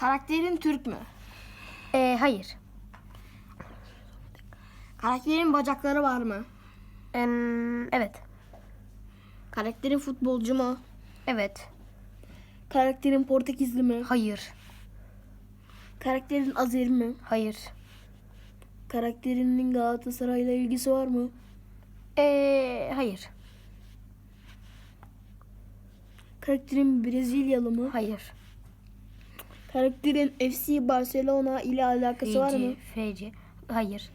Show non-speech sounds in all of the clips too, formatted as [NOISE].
Karakterin Türk mü? Ee, hayır. Karakterin bacakları var mı? Em, evet. Karakterin futbolcu mu? Evet. Karakterin Portekizli mi? Hayır. Karakterin Azeri mi? Hayır. Karakterinin Galatasaray'la ilgisi var mı? Ee, hayır. Karakterin Brezilyalı mı? Hayır. Karakterin FC Barcelona ile alakası var mı? FC. FC. Hayır.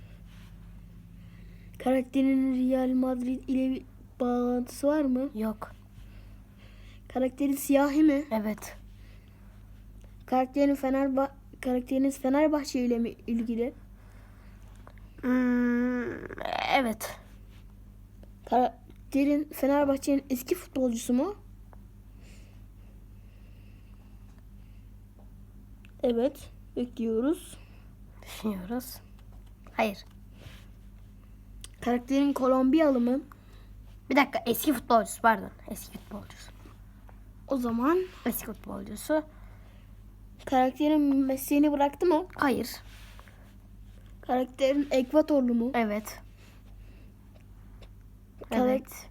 Karakterin Real Madrid ile bir bağlantısı var mı? Yok. Karakterin siyahi mi? Evet. Karakterin Fenerba karakteriniz Fenerbahçe ile mi ilgili? Hmm, evet. Karakterin Fenerbahçe'nin eski futbolcusu mu? Evet. Bekliyoruz. Düşünüyoruz. Hayır. Karakterin Kolombiyalı mı? Bir dakika eski futbolcusu pardon. Eski futbolcusu. O zaman Eski futbolcusu. karakterin mesleğini bıraktı mı? Hayır. Karakterin Ekvatorlu mu? Evet. Karak- Evet.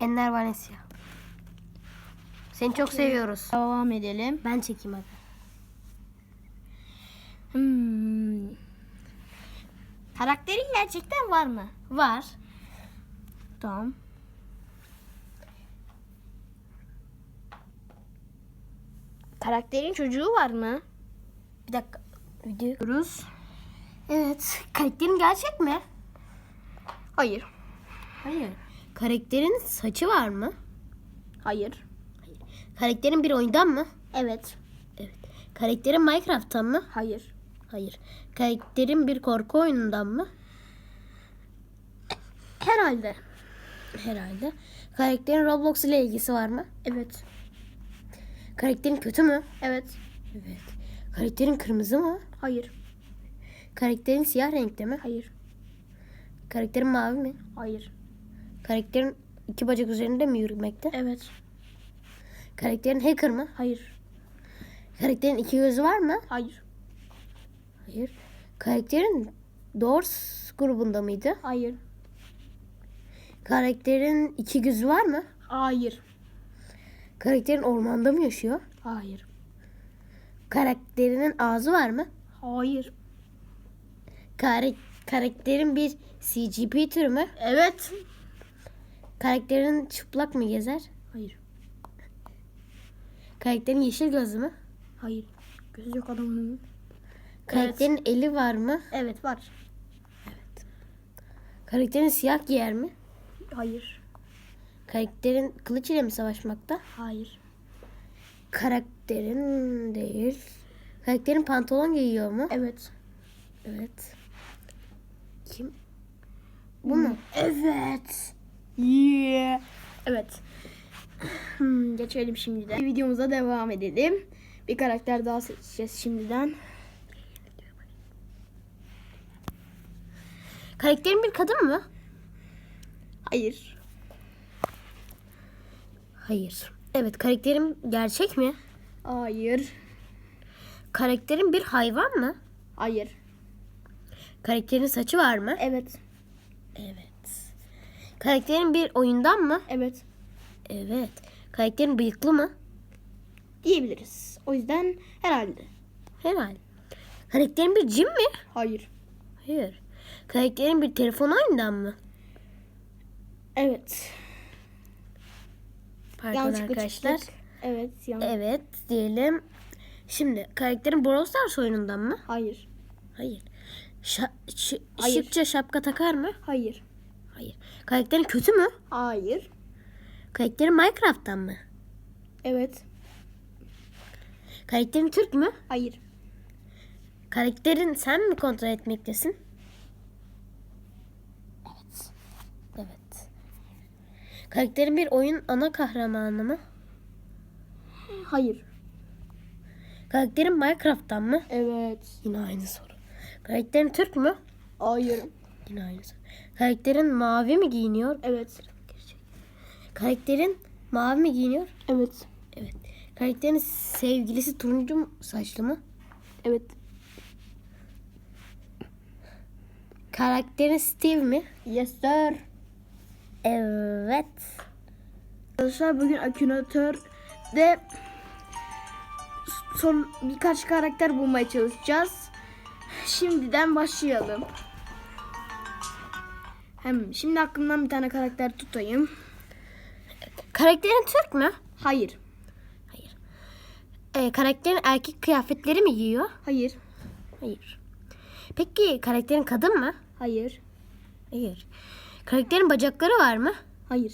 Enner Valencia. Seni çok seviyoruz. Devam edelim. Ben çekeyim hadi. Hmm. Karakterin gerçekten var mı? Var. Tamam. Karakterin çocuğu var mı? Bir dakika. Video Evet. Karakterin gerçek mi? Hayır. Hayır. Karakterin saçı var mı? Hayır. Karakterin bir oyundan mı? Evet. Evet. Karakterin Minecraft'tan mı? Hayır. Hayır. Karakterin bir korku oyunundan mı? Herhalde. Herhalde. Karakterin Roblox ile ilgisi var mı? Evet. Karakterin kötü mü? Evet. Evet. Karakterin kırmızı mı? Hayır. Karakterin siyah renkte mi? Hayır. Karakterin mavi mi? Hayır. Karakterin iki bacak üzerinde mi yürümekte? Evet. Karakterin hacker mı? Hayır. Karakterin iki gözü var mı? Hayır. Hayır. Karakterin Doors grubunda mıydı? Hayır. Karakterin iki gözü var mı? Hayır. Karakterin ormanda mı yaşıyor? Hayır. Karakterinin ağzı var mı? Hayır. Kare- karakterin bir CGP türü mü? Evet. Karakterin çıplak mı gezer? Hayır. Karakterin yeşil gözlü mü? Hayır. Gözü yok adamın. Karakterin eli var mı? Evet var. Karakterin siyah giyer mi? Hayır. Karakterin kılıç ile mi savaşmakta? Hayır. Karakterin değil. Karakterin pantolon giyiyor mu? Evet. Evet. Kim? Bu mu? Evet. Yeah. Evet. Hmm, geçelim şimdi de. Videomuza devam edelim. Bir karakter daha seçeceğiz şimdiden. Karakterin bir kadın mı? Hayır. Hayır. Evet karakterin gerçek mi? Hayır. Karakterin bir hayvan mı? Hayır. Karakterin saçı var mı? Evet. Evet. Karakterin bir oyundan mı? Evet. Evet. Karakterin bıyıklı mı? Diyebiliriz. O yüzden herhalde. Herhalde. Karakterin bir cin mi? Hayır. Hayır. Karakterin bir telefon oyundan mı? Evet. Pardon Yanlışlıkla arkadaşlar. çıktık. Evet. Yanlış. Evet diyelim. Şimdi karakterin Brawl Stars oyunundan mı? Hayır. Hayır. Şa- Hayır. şıkça şapka takar mı? Hayır. Hayır. Karakterin kötü mü? Hayır. Karakterin Minecraft'tan mı? Evet. Karakterin Türk mü? Hayır. Karakterin sen mi kontrol etmektesin? Evet. Evet. Karakterin bir oyun ana kahramanı mı? Hayır. Karakterin Minecraft'tan mı? Evet. Yine aynı soru. Karakterin Türk mü? Hayır. Yine aynı soru. Karakterin mavi mi giyiniyor? Evet. Karakterin mavi mi giyiniyor? Evet. Evet. Karakterin sevgilisi turuncu saçlı mı? Evet. Karakterin Steve mi? Yes sir. Evet. Arkadaşlar bugün Akinator'da son birkaç karakter bulmaya çalışacağız. Şimdiden başlayalım. Hem şimdi aklımdan bir tane karakter tutayım. Karakterin Türk mü? Hayır. Hayır. Ee, karakterin erkek kıyafetleri mi giyiyor? Hayır. Hayır. Peki karakterin kadın mı? Hayır. Hayır. Karakterin bacakları var mı? Hayır.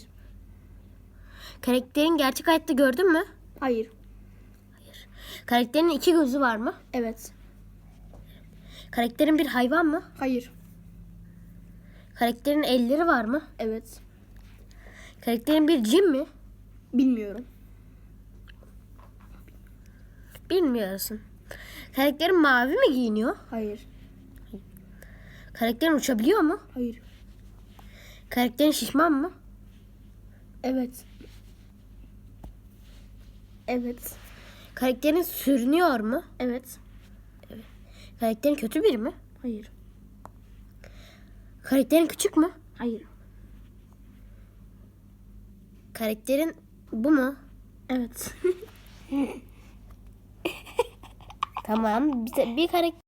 Karakterin gerçek hayatta gördün mü? Hayır. Karakterin iki gözü var mı? Evet. Karakterin bir hayvan mı? Hayır. Karakterin elleri var mı? Evet. Karakterin bir cin mi? Bilmiyorum. Bilmiyorsun. Karakterin mavi mi giyiniyor? Hayır. Karakterin uçabiliyor mu? Hayır. Karakterin şişman mı? Evet. Evet. Karakterin sürünüyor mu? Evet. Karakterin kötü biri mi? Hayır. Karakterin küçük mü? Hayır. Karakterin bu mu? Evet. [LAUGHS] Tamam. Bir, bir karakter